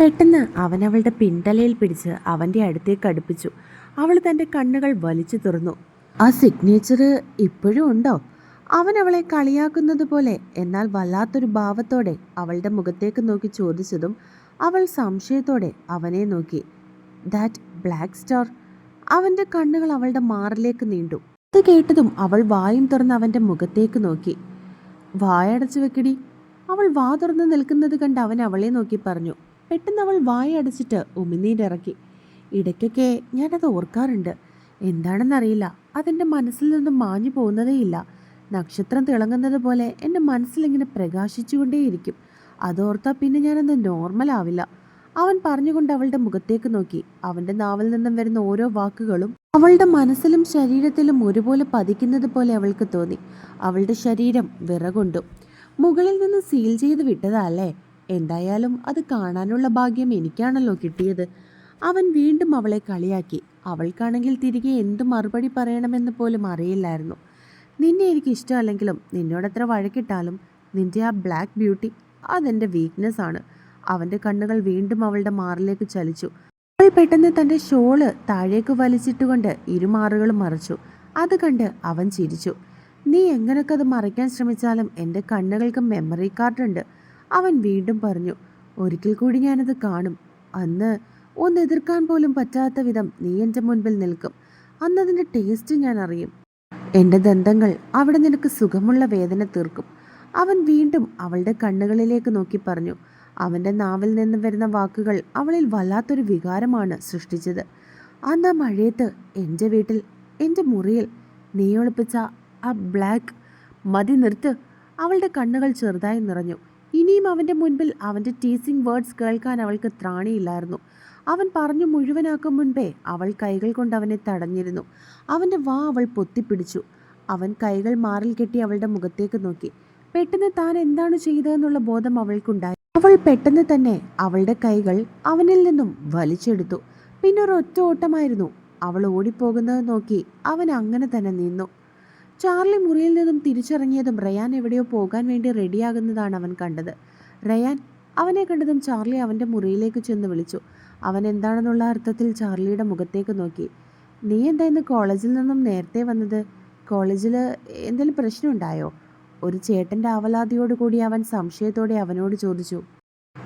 പെട്ടെന്ന് അവൻ അവളുടെ പിന്തലയിൽ പിടിച്ച് അവന്റെ അടുത്തേക്ക് അടുപ്പിച്ചു. അവൾ തന്റെ കണ്ണുകൾ വലിച്ചു തുറന്നു. ആ സിഗ്നേച്ചർ ഇപ്പോഴും ഉണ്ടോ? അവൻ അവളെ കളിയാക്കുന്നത് പോലെ. എന്നാൽ വല്ലാത്തൊരു ഭാവത്തോടെ അവളുടെ മുഖത്തേക്ക് നോക്കി ചോദിച്ചതും അവൾ സംശയത്തോടെ അവനെ നോക്കി. ദാറ്റ് ബ്ലാക്ക് സ്റ്റാർ അവന്റെ കണ്ണുകൾ അവളുടെ മാറിലേക്ക് നീണ്ടു. അത് കേട്ടതും അവൾ വായും തുറന്ന് അവന്റെ മുഖത്തേക്ക് നോക്കി. വായടച്ചു വെക്കടി. അവൾ വാ തുറന്ന് നിൽക്കുന്നത് കണ്ട് അവൻ അവളെ നോക്കി പറഞ്ഞു. പെട്ടെന്ന് അവൾ വായ അടച്ചിട്ട് ഉമിനീരിറക്കി. ഇടയ്ക്കൊക്കെ ഞാനത് ഓർക്കാറുണ്ട്. എന്താണെന്നറിയില്ല. അതെന്റെ മനസ്സിൽ നിന്നും മാഞ്ഞു പോകുന്നതേയില്ല. നക്ഷത്രം തിളങ്ങുന്നത് പോലെ എന്റെ മനസ്സിലിങ്ങനെ പ്രകാശിച്ചുകൊണ്ടേയിരിക്കും. അതോർത്താൽ പിന്നെ ഞാനത് നോർമൽ ആവില്ല അവൻ പറഞ്ഞുകൊണ്ട് അവളുടെ മുഖത്തേക്ക് നോക്കി. അവന്റെ നാവിൽ നിന്നും വരുന്ന ഓരോ വാക്കുകളും അവളുടെ മനസ്സിലും ശരീരത്തിലും ഒരുപോലെ പതിക്കുന്നത് പോലെ അവൾക്ക് തോന്നി. അവളുടെ ശരീരം വിറകൊണ്ടു. മുകളിൽ നിന്ന് സീൽ ചെയ്ത് വിട്ടതല്ലേ എന്തായാലും അത് കാണാനുള്ള ഭാഗ്യം എനിക്കാണല്ലോ കിട്ടിയത്. അവൻ വീണ്ടും അവളെ കളിയാക്കി. അവൾക്കാണെങ്കിൽ തിരികെ എന്ത് മറുപടി പറയണമെന്ന് പോലും അറിയില്ലായിരുന്നു. നിന്നെ എനിക്ക് ഇഷ്ടമല്ലെങ്കിലും നിന്നോടത്ര വഴക്കിട്ടാലും നിന്റെ ആ ബ്ലാക്ക് ബ്യൂട്ടി അതെന്റെ വീക്ക്നെസ് ആണ് അവന്റെ കണ്ണുകൾ വീണ്ടും അവളുടെ മാറിലേക്ക് ചലിച്ചു. അവൾ പെട്ടെന്ന് തന്റെ ഷോൾ താഴേക്ക് വലിച്ചിട്ടുകൊണ്ട് ഇരുമാറുകളും മറച്ചു. അത് കണ്ട് അവൻ ചിരിച്ചു. നീ എങ്ങനെയൊക്കെ അത് മറയ്ക്കാൻ ശ്രമിച്ചാലും എന്റെ കണ്ണുകൾക്ക് മെമ്മറി കാർഡ് ഉണ്ട്. അവൻ വീണ്ടും പറഞ്ഞു ഒരിക്കൽ കൂടി ഞാനത് കാണും. അന്ന് ഒന്ന് എതിർക്കാൻ പോലും പറ്റാത്ത വിധം നീ എന്റെ മുൻപിൽ നിൽക്കും. അന്നതിന്റെ ടേസ്റ്റ് ഞാൻ അറിയും. എന്റെ ദന്തങ്ങൾ അവിടെ നിനക്ക് സുഖമുള്ള വേദന തീർക്കും. അവൻ വീണ്ടും അവളുടെ കണ്ണുകളിലേക്ക് നോക്കി പറഞ്ഞു അവന്റെ നാവിൽ നിന്ന് വരുന്ന വാക്കുകൾ അവളിൽ വല്ലാത്തൊരു വികാരമാണ് സൃഷ്ടിച്ചത്. അന്ന് ആ മഴയത്ത് എന്റെ വീട്ടിൽ എന്റെ മുറിയിൽ നീ ഒളിപ്പിച്ച ആ ബ്ലാക്ക് മതി നിർത്ത്. അവളുടെ കണ്ണുകൾ ചെറുതായി നിറഞ്ഞു. ഇനിയും അവന്റെ മുൻപിൽ അവന്റെ ടീസിങ് വേർഡ്സ് കേൾക്കാൻ അവൾക്ക് ത്രാണിയില്ലായിരുന്നു. അവൻ പറഞ്ഞു മുഴുവനാക്കും മുൻപേ അവൾ കൈകൾ കൊണ്ട് അവനെ തടഞ്ഞിരുന്നു. അവന്റെ വാ അവൾ പൊത്തിപ്പിടിച്ചു. അവൻ കൈകൾ മാറിൽ കെട്ടി അവളുടെ മുഖത്തേക്ക് നോക്കി. പെട്ടെന്ന് താൻ എന്താണ് ചെയ്തതെന്നുള്ള ബോധം അവൾക്കുണ്ടായി. അവൾ പെട്ടെന്ന് തന്നെ അവളുടെ കൈകൾ അവനിൽ നിന്നും വലിച്ചെടുത്തു. പിന്നെ ഒരു ഓട്ടമായിരുന്നു അവൾ ഓടിപ്പോകുന്നത് നോക്കി അവൻ അങ്ങനെ തന്നെ നിന്നു. ചാർലി മുറിയിൽ നിന്നും തിരിച്ചിറങ്ങിയതും റയാൻ എവിടെയോ പോകാൻ വേണ്ടി റെഡിയാകുന്നതാണ് അവൻ കണ്ടത്. റയാൻ അവനെ കണ്ടതും ചാർലി അവന്റെ മുറിയിലേക്ക് ചെന്ന് വിളിച്ചു. അവൻ എന്താണെന്നുള്ള അർത്ഥത്തിൽ ചാർലിയുടെ മുഖത്തേക്ക് നോക്കി. നീ എന്താ ഇന്ന് കോളേജിൽ നിന്നും നേരത്തെ വന്നത്? കോളേജിൽ എന്തെങ്കിലും പ്രശ്നമുണ്ടായോ ഒരു ചേട്ടന്റെ ആവലാതിയോട് കൂടി അവൻ സംശയത്തോടെ അവനോട് ചോദിച്ചു.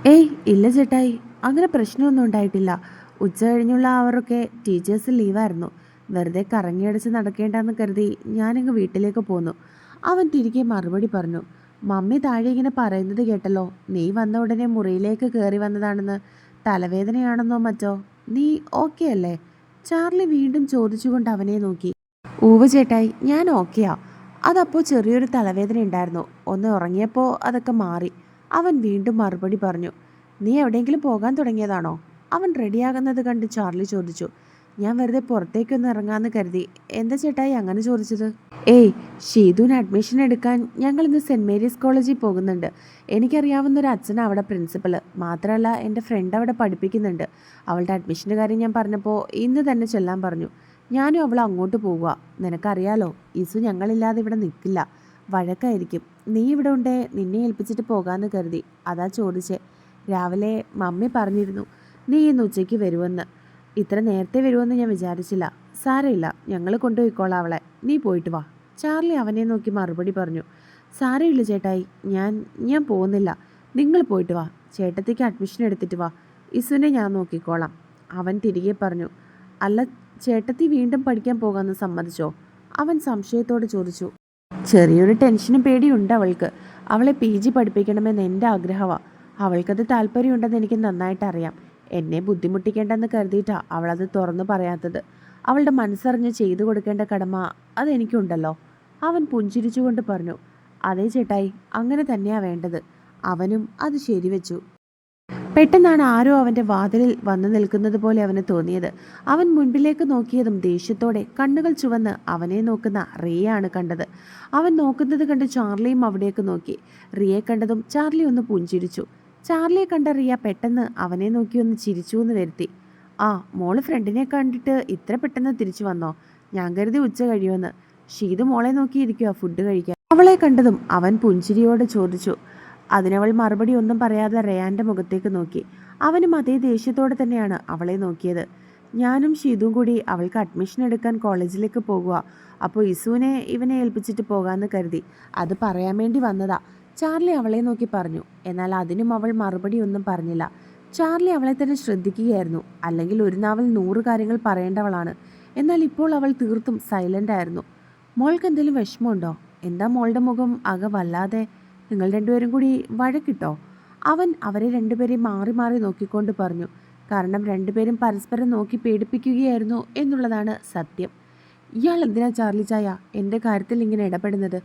ഏയ് ഇല്ല ചേട്ടായി. അങ്ങനെ പ്രശ്നമൊന്നും ഉണ്ടായിട്ടില്ല. ഉച്ച കഴിഞ്ഞുള്ള അവരൊക്കെ ടീച്ചേഴ്സ് ലീവായിരുന്നു. വെറുതെ കറങ്ങിയടിച്ച് നടക്കേണ്ടെന്ന് കരുതി ഞാനങ്ങ് വീട്ടിലേക്ക് പോന്നു. അവൻ തിരികെ മറുപടി പറഞ്ഞു മമ്മി താഴെ ഇങ്ങനെ പറയുന്നത് കേട്ടല്ലോ നീ വന്ന ഉടനെ മുറിയിലേക്ക് കയറി വന്നതാണെന്ന്. തലവേദനയാണെന്നോ മറ്റോ നീ ഓക്കെ അല്ലേ? ചാർലി വീണ്ടും ചോദിച്ചുകൊണ്ട് അവനെ നോക്കി. ഊവ് ചേട്ടായി ഞാൻ ഓക്കെയാ അതപ്പോൾ ചെറിയൊരു തലവേദന ഉണ്ടായിരുന്നു. ഒന്ന് ഉറങ്ങിയപ്പോൾ അതൊക്കെ മാറി. അവൻ വീണ്ടും മറുപടി പറഞ്ഞു നീ എവിടെയെങ്കിലും പോകാൻ തുടങ്ങിയതാണോ? അവൻ റെഡിയാകുന്നത് കണ്ട് ചാർലി ചോദിച്ചു ഞാൻ വെറുതെ പുറത്തേക്കൊന്ന് ഇറങ്ങാന്ന് കരുതി. എന്താ ചേട്ടായി അങ്ങനെ ചോദിച്ചത്? ഏയ് ഷീതുവിന് അഡ്മിഷൻ എടുക്കാൻ ഞങ്ങൾ ഇന്ന് സെന്റ് മേരീസ് കോളേജിൽ പോകുന്നുണ്ട്. എനിക്കറിയാവുന്ന ഒരു അച്ഛൻ അവിടെ പ്രിൻസിപ്പൽ മാത്രമല്ല എന്റെ ഫ്രണ്ട് അവിടെ പഠിപ്പിക്കുന്നുണ്ട്. അവളുടെ അഡ്മിഷന്റെ കാര്യം ഞാൻ പറഞ്ഞപ്പോൾ ഇന്ന് തന്നെ ചെല്ലാൻ പറഞ്ഞു. ഞാനും അവൾ അങ്ങോട്ട് പോവുക. നിനക്കറിയാലോ ഇസു ഞങ്ങളില്ലാതെ ഇവിടെ നിൽക്കില്ല. വഴക്കായിരിക്കും. നീ ഇവിടെ ഉണ്ടേ നിന്നെ ഏൽപ്പിച്ചിട്ട് പോകാമെന്ന് കരുതി. അതാ ചോദിച്ചേ. രാവിലെ മമ്മി പറഞ്ഞിരുന്നു നീ ഇന്ന് ഉച്ചയ്ക്ക് വരുമെന്ന്. ഇത്ര നേരത്തെ വരുമെന്ന് ഞാൻ വിചാരിച്ചില്ല. സാരമില്ല ഞങ്ങൾ കൊണ്ടുപോയിക്കോളാം അവളെ. നീ പോയിട്ട് വാ. ചാർലി അവനെ നോക്കി മറുപടി പറഞ്ഞു. സാരമില്ല ചേട്ടായി ഞാൻ ഞാൻ പോകുന്നില്ല. നിങ്ങൾ പോയിട്ട് വാ. ചേട്ടത്തേക്ക് അഡ്മിഷൻ എടുത്തിട്ട് വാ. ഇസുവിനെ ഞാൻ നോക്കിക്കോളാം. അവൻ തിരികെ പറഞ്ഞു. അല്ല ചേട്ടത്തി വീണ്ടും പഠിക്കാൻ പോകാമെന്ന് സമ്മതിച്ചോ? അവൻ സംശയത്തോടെ ചോദിച്ചു. ചെറിയൊരു ടെൻഷനും പേടിയുണ്ട് അവൾക്ക്. അവളെ പി ജി പഠിപ്പിക്കണമെന്ന് എന്റെ ആഗ്രഹമാണ് അവൾക്കത് താല്പര്യമുണ്ടെന്ന് എനിക്ക് നന്നായിട്ട് അറിയാം എന്നെ ബുദ്ധിമുട്ടിക്കേണ്ടെന്ന് കരുതിയിട്ടാ അവളത് തുറന്നു പറയാത്തത്. അവളുടെ മനസ്സറിഞ്ഞ് ചെയ്തു കൊടുക്കേണ്ട കടമ അതെനിക്കുണ്ടല്ലോ. അവൻ പുഞ്ചിരിച്ചുകൊണ്ട് പറഞ്ഞു അതേ ചേട്ടായി അങ്ങനെ തന്നെയാ വേണ്ടത്. അവനും അത് ശരിവെച്ചു. പെട്ടെന്നാണ് ആരോ അവന്റെ വാതിലിൽ വന്നു നിൽക്കുന്നത് പോലെ അവന് തോന്നിയത്. അവൻ മുൻപിലേക്ക് നോക്കിയതും ദേഷ്യത്തോടെ കണ്ണുകൾ ചുവന്ന് അവനെ നോക്കുന്ന റിയയാണ് കണ്ടത്. അവൻ നോക്കുന്നത് കണ്ട് ചാർലിയും അവിടേക്ക് നോക്കി. റിയെ കണ്ടതും ചാർലി ഒന്ന് പുഞ്ചിരിച്ചു. ചാർലിയെ കണ്ട റിയ പെട്ടെന്ന് അവനെ നോക്കി ഒന്ന് ചിരിച്ചു എന്ന് വരുത്തി. ആ മോൾ ഫ്രണ്ടിനെ കണ്ടിട്ട് ഇത്ര പെട്ടെന്ന് തിരിച്ചു വന്നോ? ഞാൻ കരുതി ഉച്ച കഴിയുമെന്ന്. ഷീത് മോളെ നോക്കിയിരിക്കുക ഫുഡ് കഴിക്കാൻ. അവളെ കണ്ടതും അവൻ പുഞ്ചിരിയോടെ ചോദിച്ചു. അതിനവൾ മറുപടി ഒന്നും പറയാതെ റയാന്റെ മുഖത്തേക്ക് നോക്കി. അവനും അതേ ദേഷ്യത്തോടെ തന്നെയാണ് അവളെ നോക്കിയത്. ഞാനും ഷീതും കൂടി അവൾക്ക് അഡ്മിഷൻ എടുക്കാൻ കോളേജിലേക്ക് പോകുക അപ്പോൾ ഇസുവിനെ ഇവനെ ഏൽപ്പിച്ചിട്ട് പോകാമെന്ന് കരുതി. അത് പറയാൻ വേണ്ടി വന്നതാ. ചാർലി അവളെ നോക്കി പറഞ്ഞു. എന്നാൽ അതിനും അവൾ മറുപടി ഒന്നും പറഞ്ഞില്ല. ചാർലി അവളെ തന്നെ ശ്രദ്ധിക്കുകയായിരുന്നു. അല്ലെങ്കിൽ ഒരു നാവൽ നൂറ് കാര്യങ്ങൾ പറയേണ്ടവളാണ്. എന്നാൽ ഇപ്പോൾ അവൾ തീർത്തും സൈലന്റ് ആയിരുന്നു. മോൾക്ക് എന്തെങ്കിലും വിഷമമുണ്ടോ? എന്താ മോളുടെ മുഖം അക വല്ലാതെ? നിങ്ങൾ രണ്ടുപേരും കൂടി വഴക്കിട്ടോ? അവൻ അവരെ രണ്ടുപേരെയും മാറി മാറി നോക്കിക്കൊണ്ട് പറഞ്ഞു. കാരണം രണ്ടുപേരും പരസ്പരം നോക്കി പേടിപ്പിക്കുകയായിരുന്നു എന്നുള്ളതാണ് സത്യം. ഇയാൾ എന്തിനാ ചാർലി ചായ? എന്റെ കാര്യത്തിൽ ഇങ്ങനെ ഇടപെടുന്നത്?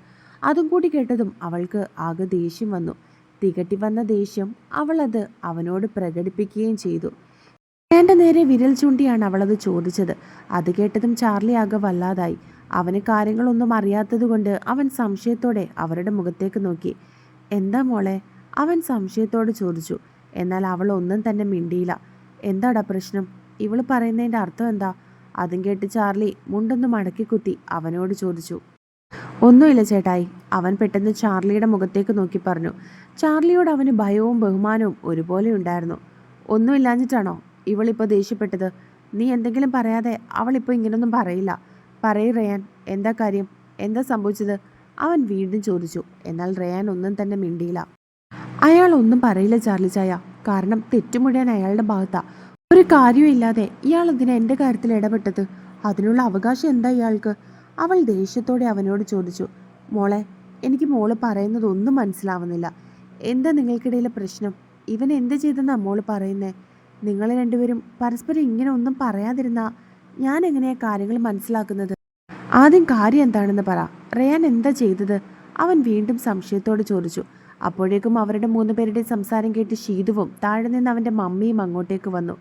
അതും കൂടി കേട്ടതും അവൾക്ക് ആകെ ദേഷ്യം വന്നു. തികട്ടി വന്ന ദേഷ്യം അവളത് അവനോട് പ്രകടിപ്പിക്കുകയും ചെയ്തു. വേണ്ട നേരെ വിരൽ ചൂണ്ടിയാണ് അവളത് ചോദിച്ചത്. അത് കേട്ടതും ചാർലി ആകെ വല്ലാതായി. അവന് കാര്യങ്ങളൊന്നും അറിയാത്തതുകൊണ്ട് അവൻ സംശയത്തോടെ അവരുടെ മുഖത്തേക്ക് നോക്കി. എന്താ മോളെ? അവൻ സംശയത്തോട് ചോദിച്ചു. എന്നാൽ അവൾ ഒന്നും തന്നെ മിണ്ടിയില്ല. എന്താടാ പ്രശ്നം? ഇവൾ പറയുന്നതിന്റെ അർത്ഥം എന്താ? അതും കേട്ട് ചാർലി മുണ്ടൊന്ന് മടക്കി കുത്തി അവനോട് ചോദിച്ചു. ഒന്നുമില്ല ചേട്ടായി. അവൻ പെട്ടെന്ന് ചാർലിയുടെ മുഖത്തേക്ക് നോക്കി പറഞ്ഞു. ചാർലിയോട് അവന് ഭയവും ബഹുമാനവും ഒരുപോലെ ഉണ്ടായിരുന്നു. ഒന്നുമില്ലാഞ്ഞിട്ടാണോ ഇവളിപ്പോൾ ദേഷ്യപ്പെട്ടത്? നീ എന്തെങ്കിലും പറയാതെ അവളിപ്പോൾ ഇങ്ങനൊന്നും പറയില്ല. പറയ് റയാൻ എന്താ കാര്യം? എന്താ സംഭവിച്ചത്? അവൻ വീണ്ടും ചോദിച്ചു. എന്നാൽ റയാൻ ഒന്നും തന്നെ മിണ്ടിയില്ല. അയാൾ ഒന്നും പറയില്ല ചാർലി ചായ. കാരണം തെറ്റുമുഴിയാൻ അയാളുടെ ഭാഗത്താ. ഒരു കാര്യവും ഇല്ലാതെ ഇയാൾ ഇതിനെ എന്റെ കാര്യത്തിൽ ഇടപെട്ടത്? അതിനുള്ള അവകാശം എന്താ ഇയാൾക്ക്? അവൾ ദേഷ്യത്തോടെ അവനോട് ചോദിച്ചു മോളെ എനിക്ക് മോൾ പറയുന്നത് ഒന്നും മനസ്സിലാവുന്നില്ല. എന്താ നിങ്ങൾക്കിടയിലെ പ്രശ്നം? ഇവൻ എന്ത് ചെയ്തെന്നാ മോൾ പറയുന്നേ? നിങ്ങൾ രണ്ടുപേരും പരസ്പരം ഇങ്ങനെ ഒന്നും പറയാതിരുന്നാ ഞാൻ എങ്ങനെയാ കാര്യങ്ങൾ മനസ്സിലാക്കുന്നത്? ആദ്യം കാര്യം എന്താണെന്ന് പറ. റയാൻ എന്താ ചെയ്തത്? അവൻ വീണ്ടും സംശയത്തോട് ചോദിച്ചു. അപ്പോഴേക്കും അവരുടെ മൂന്ന് പേരുടെ സംസാരം കേട്ട് ഷീതുവും താഴെ നിന്ന് അവന്റെ മമ്മിയും അങ്ങോട്ടേക്ക് വന്നു.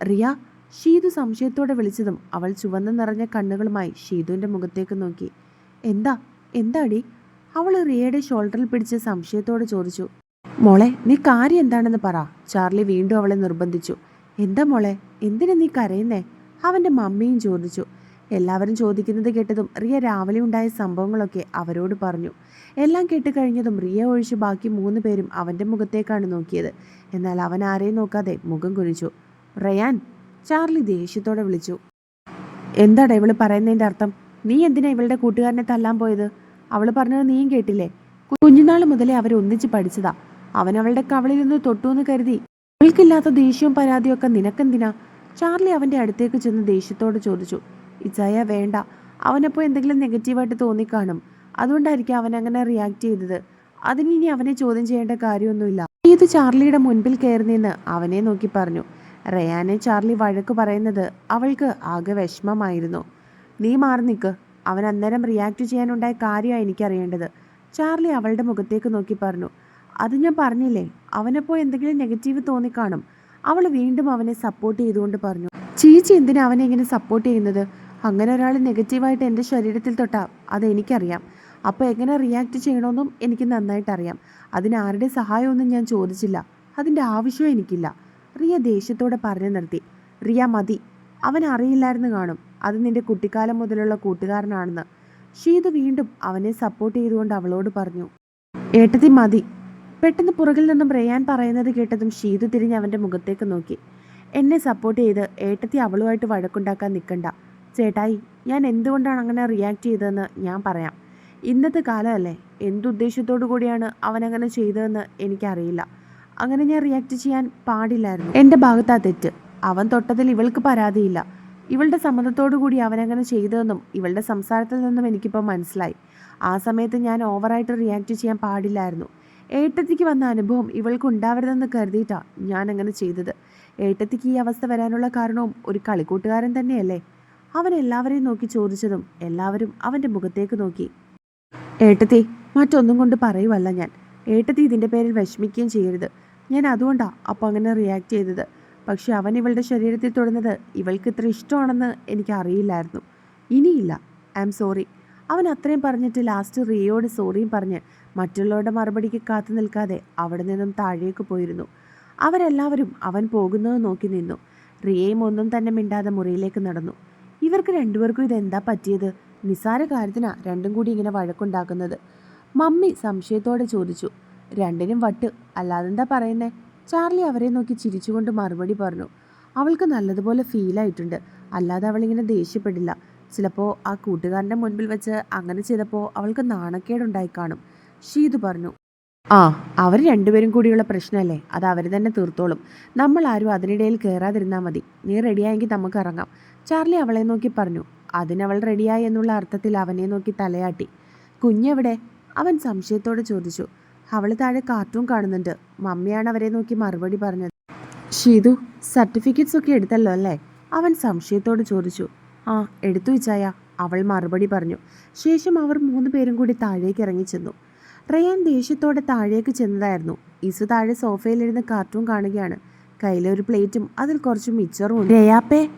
റിയ ഷീതു സംശയത്തോടെ വിളിച്ചതും അവൾ ചുവന്ന നിറഞ്ഞ കണ്ണുകളുമായി ഷീതുവിന്റെ മുഖത്തേക്ക് നോക്കി. എന്താ? എന്താടി? അവൾ റിയയുടെ ഷോൾഡറിൽ പിടിച്ച് സംശയത്തോടെ ചോദിച്ചു. മോളെ നീ കാര്യം എന്താണെന്ന് പറ. ചാർലി വീണ്ടും അവളെ നിർബന്ധിച്ചു. എന്താ മോളെ? എന്തിനാ നീ കരയുന്നേ? അവന്റെ മമ്മിയും ചോദിച്ചു. എല്ലാവരും ചോദിക്കുന്നത് കേട്ടതും റിയ രാവിലെ ഉണ്ടായ സംഭവങ്ങളൊക്കെ അവരോട് പറഞ്ഞു. എല്ലാം കേട്ട് കഴിഞ്ഞതും റിയ ഒഴിച്ച് ബാക്കി മൂന്ന് പേരും അവന്റെ മുഖത്തേക്കാണ് നോക്കിയത്. എന്നാൽ അവൻ ആരെയും നോക്കാതെ മുഖം കുനിച്ചു. റയാൻ ചാർലി ദേഷ്യത്തോടെ വിളിച്ചു. എന്താടാ ഇവൾ പറയുന്നതിന്റെ അർത്ഥം? നീ എന്തിനാ ഇവളുടെ കൂട്ടുകാരനെ തല്ലാൻ പോയത്? അവൾ പറഞ്ഞത് നീയും കേട്ടില്ലേ? കുഞ്ഞുനാൾ മുതലേ അവർ ഒന്നിച്ച് പഠിച്ചതാ. അവൻ അവളുടെ കവളിൽ നിന്ന് തൊട്ടു എന്ന് കരുതി. അവൾക്കില്ലാത്ത ദേഷ്യവും പരാതിയും ഒക്കെ നിനക്കെന്തിനാ? ചാർലി അവന്റെ അടുത്തേക്ക് ചെന്ന് ദേഷ്യത്തോട് ചോദിച്ചു. ഇച്ചായ വേണ്ട. അവനപ്പോൾ എന്തെങ്കിലും നെഗറ്റീവായിട്ട് തോന്നിക്കാണും. അതുകൊണ്ടായിരിക്കും അവൻ അങ്ങനെ റിയാക്ട് ചെയ്തത്. അതിനിനി അവനെ ചോദ്യം ചെയ്യേണ്ട കാര്യമൊന്നുമില്ല. ഇത് ചാർലിയുടെ മുൻപിൽ കയറുന്നെന്ന് അവനെ നോക്കി പറഞ്ഞു. റയാനെ ചാർലി വഴക്ക് പറയുന്നത് അവൾക്ക് ആകെ വിഷമമായിരുന്നു. നീ മാറി നിൽക്ക്. അവൻ അന്നേരം റിയാക്ട് ചെയ്യാനുണ്ടായ കാര്യമാണ് എനിക്കറിയേണ്ടത്. ചാർലി അവളുടെ മുഖത്തേക്ക് നോക്കി പറഞ്ഞു. അത് ഞാൻ പറഞ്ഞില്ലേ? അവനെപ്പോൾ എന്തെങ്കിലും നെഗറ്റീവ് തോന്നിക്കാണും. അവൾ വീണ്ടും അവനെ സപ്പോർട്ട് ചെയ്തുകൊണ്ട് പറഞ്ഞു. ചീച്ചി എന്തിനാ അവനെ ഇങ്ങനെ സപ്പോർട്ട് ചെയ്യുന്നത്? അങ്ങനെ ഒരാൾ നെഗറ്റീവായിട്ട് എന്റെ ശരീരത്തിൽ തൊട്ടാ അത് എനിക്കറിയാം. അപ്പോൾ എങ്ങനെ റിയാക്ട് ചെയ്യണമെന്നും എനിക്ക് നന്നായിട്ടറിയാം. അതിന് ആരുടെ സഹായമൊന്നും ഞാൻ ചോദിച്ചില്ല. അതിന്റെ ആവശ്യവും എനിക്കില്ല. റിയ ദേഷ്യത്തോടെ പറഞ്ഞു നിർത്തി. റിയ മതി. അവൻ അറിയില്ലായിരുന്നു കാണും. അത് നിന്റെ കുട്ടിക്കാലം മുതലുള്ള കൂട്ടുകാരനാണെന്ന്. ഷീത് വീണ്ടും അവനെ സപ്പോർട്ട് ചെയ്തുകൊണ്ട് അവളോട് പറഞ്ഞു. ഏട്ടത്തി മതി. പെട്ടെന്ന് പുറകിൽ നിന്നും റിയാൻ പറയുന്നത് കേട്ടതും ഷീതു തിരിഞ്ഞ് അവന്റെ മുഖത്തേക്ക് നോക്കി. എന്നെ സപ്പോർട്ട് ചെയ്ത് ഏട്ടത്തി അവളുമായിട്ട് വഴക്കുണ്ടാക്കാൻ നിൽക്കണ്ട ചേട്ടായി ഞാൻ എന്തുകൊണ്ടാണ് അങ്ങനെ റിയാക്ട് ചെയ്തതെന്ന് ഞാൻ പറയാം. ഇന്നത്തെ കാലമല്ലേ. എന്തുദ്ദേശത്തോടു കൂടിയാണ് അവനങ്ങനെ ചെയ്തതെന്ന് എനിക്കറിയില്ല. അങ്ങനെ ഞാൻ റിയാക്ട് ചെയ്യാൻ പാടില്ലായിരുന്നു. എന്റെ ഭാഗത്താ തെറ്റ്. അവൻ തൊട്ടതിൽ ഇവൾക്ക് പരാതിയില്ല. ഇവളുടെ സമ്മതത്തോടു കൂടി അവനങ്ങനെ ചെയ്തതെന്നും ഇവളുടെ സംസാരത്തിൽ നിന്നും എനിക്കിപ്പോൾ മനസ്സിലായി. ആ സമയത്ത് ഞാൻ ഓവറായിട്ട് റിയാക്ട് ചെയ്യാൻ പാടില്ലായിരുന്നു. ഏട്ടത്തിക്ക് വന്ന അനുഭവം ഇവൾക്ക് ഉണ്ടാവരുതെന്ന് കരുതിയിട്ടാണ് ഞാൻ അങ്ങനെ ചെയ്തത്. ഏട്ടത്തിക്ക് ഈ അവസ്ഥ വരാനുള്ള കാരണവും ഒരു കളിക്കൂട്ടുകാരൻ തന്നെയല്ലേ? അവൻ എല്ലാവരെയും നോക്കി ചോദിച്ചതും എല്ലാവരും അവന്റെ മുഖത്തേക്ക് നോക്കി. ഏട്ടത്തി മറ്റൊന്നും കൊണ്ട് പറയുവല്ല ഞാൻ. ഏട്ടത്തി ഇതിന്റെ പേരിൽ വിഷമിക്കുകയും ചെയ്യരുത്. ഞാൻ അതുകൊണ്ടാണ് അപ്പോൾ അങ്ങനെ റിയാക്ട് ചെയ്തത്. പക്ഷെ അവൻ ഇവളുടെ ശരീരത്തിൽ തൊടുന്നത് ഇവൾക്ക് ഇത്ര ഇഷ്ടമാണെന്ന് എനിക്ക് അറിയില്ലായിരുന്നു ഇനിയില്ല. ഐ ആം സോറി അവൻ അത്രയും പറഞ്ഞിട്ട് ലാസ്റ്റ് റിയയോട് സോറിയും പറഞ്ഞ് മറ്റുള്ളവരുടെ മറുപടിക്ക് കാത്തു നിൽക്കാതെ അവിടെ നിന്നും താഴേക്ക് പോയിരുന്നു. അവരെല്ലാവരും അവൻ പോകുന്നത് നോക്കി നിന്നു. റിയയും ഒന്നും തന്നെ മിണ്ടാതെ മുറിയിലേക്ക് നടന്നു. ഇവർക്ക് രണ്ടുപേർക്കും ഇതെന്താ പറ്റിയത്? നിസാര കാര്യത്തിനാ രണ്ടും കൂടി ഇങ്ങനെ വഴക്കുണ്ടാക്കുന്നത്. മമ്മി സംശയത്തോടെ ചോദിച്ചു. രണ്ടിനും വട്ട്. അല്ലാതെന്താ പറയുന്നേ? ചാർലി അവരെ നോക്കി ചിരിച്ചുകൊണ്ട് മറുപടി പറഞ്ഞു. അവൾക്ക് നല്ലതുപോലെ ഫീലായിട്ടുണ്ട് അല്ലാതെ അവളിങ്ങനെ ദേഷ്യപ്പെടില്ല. ചിലപ്പോൾ ആ കൂട്ടുകാരന്റെ മുൻപിൽ വെച്ച് അങ്ങനെ ചെയ്തപ്പോൾ അവൾക്ക് നാണക്കേടുണ്ടായി കാണും. ഷീതു പറഞ്ഞു. ആ അവർ രണ്ടുപേരും കൂടിയുള്ള പ്രശ്നമല്ലേ അത് അവർ തന്നെ തീർത്തോളും. നമ്മൾ ആരും അതിനിടയിൽ കയറാതിരുന്നാൽ മതി. നീ റെഡിയായെങ്കിൽ നമുക്ക് ഇറങ്ങാം. ചാർലി അവളെ നോക്കി പറഞ്ഞു. അതിനവൾ റെഡിയായി എന്നുള്ള അർത്ഥത്തിൽ അവനെ നോക്കി തലയാട്ടി. കുഞ്ഞെവിടെ? അവൻ സംശയത്തോടെ ചോദിച്ചു. അവൾ താഴെ കാർട്ടൂൺ കാണുന്നുണ്ട്. മമ്മിയാണ് അവരെ നോക്കി മറുപടി പറഞ്ഞത്. ഷീതു സർട്ടിഫിക്കറ്റ്സ് ഒക്കെ എടുത്തല്ലോ അല്ലേ? അവൻ സംശയത്തോട് ചോദിച്ചു. ആ എടുത്തു വെച്ചായ അവൾ മറുപടി പറഞ്ഞു. ശേഷം അവർ മൂന്ന് പേരും കൂടി താഴേക്ക് ഇറങ്ങി ചെന്നു. റയാൻ ദേഷ്യത്തോടെ താഴേക്ക് ചെന്നതായിരുന്നു. ഇസു താഴെ സോഫയിലിരുന്ന് കാർട്ടൂൺ കാണുകയാണ്. കയ്യിലൊരു പ്ലേറ്റും അതിൽ കുറച്ച് മിച്ചറും ഉണ്ട്. രയാപ്പേ.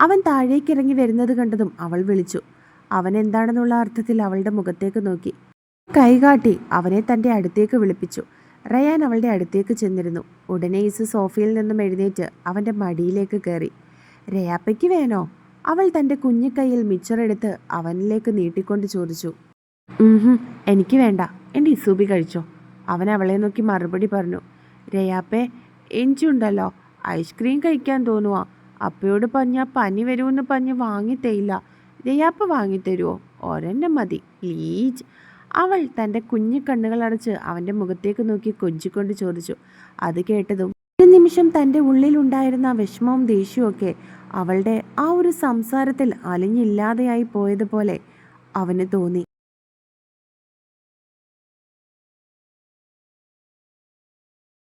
അവൻ താഴേക്ക് ഇറങ്ങി വരുന്നത് കണ്ടതും അവൾ വിളിച്ചു. അവൻ എന്താണെന്നുള്ള അർത്ഥത്തിൽ അവളുടെ മുഖത്തേക്ക് നോക്കി. കൈകാട്ടി അവനെ തന്റെ അടുത്തേക്ക് വിളിപ്പിച്ചു. റയാൻ അവളുടെ അടുത്തേക്ക് ചെന്നിരുന്നു. ഉടനെ ഇസു സോഫയിൽ നിന്നും എഴുന്നേറ്റ് അവന്റെ മടിയിലേക്ക് കയറി. രയാപ്പയ്ക്ക് വേണോ? അവൾ തന്റെ കുഞ്ഞിക്കൈയിൽ മിച്ചറെടുത്ത് അവനിലേക്ക് നീട്ടിക്കൊണ്ട് ചോദിച്ചു. "ഉംഹും, എനിക്ക് വേണ്ട. എന്റെ ഇസൂബി കഴിച്ചോ. അവൻ അവളെ നോക്കി മറുപടി പറഞ്ഞു. രയാപ്പേ എഞ്ചുണ്ടല്ലോ ഐസ്ക്രീം കഴിക്കാൻ തോന്നുവാ. അപ്പയോട് പറഞ്ഞ പനി വരുമെന്ന് പറഞ്ഞ് വാങ്ങിത്തയില്ല രയാപ്പ വാങ്ങിത്തരുമോ ഒരെണ്ണം മതി. പ്ലീസ്. അവൾ തന്റെ കുഞ്ഞു കണ്ണുകൾ അടച്ച് അവന്റെ മുഖത്തേക്ക് നോക്കി കൊഞ്ചിക്കൊണ്ട് ചോദിച്ചു. അത് കേട്ടതും ഒരു നിമിഷം തന്റെ ഉള്ളിലുണ്ടായിരുന്ന വിഷമവും ദേഷ്യവും ഒക്കെ അവളുടെ ആ ഒരു സംസാരത്തിൽ അലിഞ്ഞില്ലാതെയായി പോയതുപോലെ അവന് തോന്നി.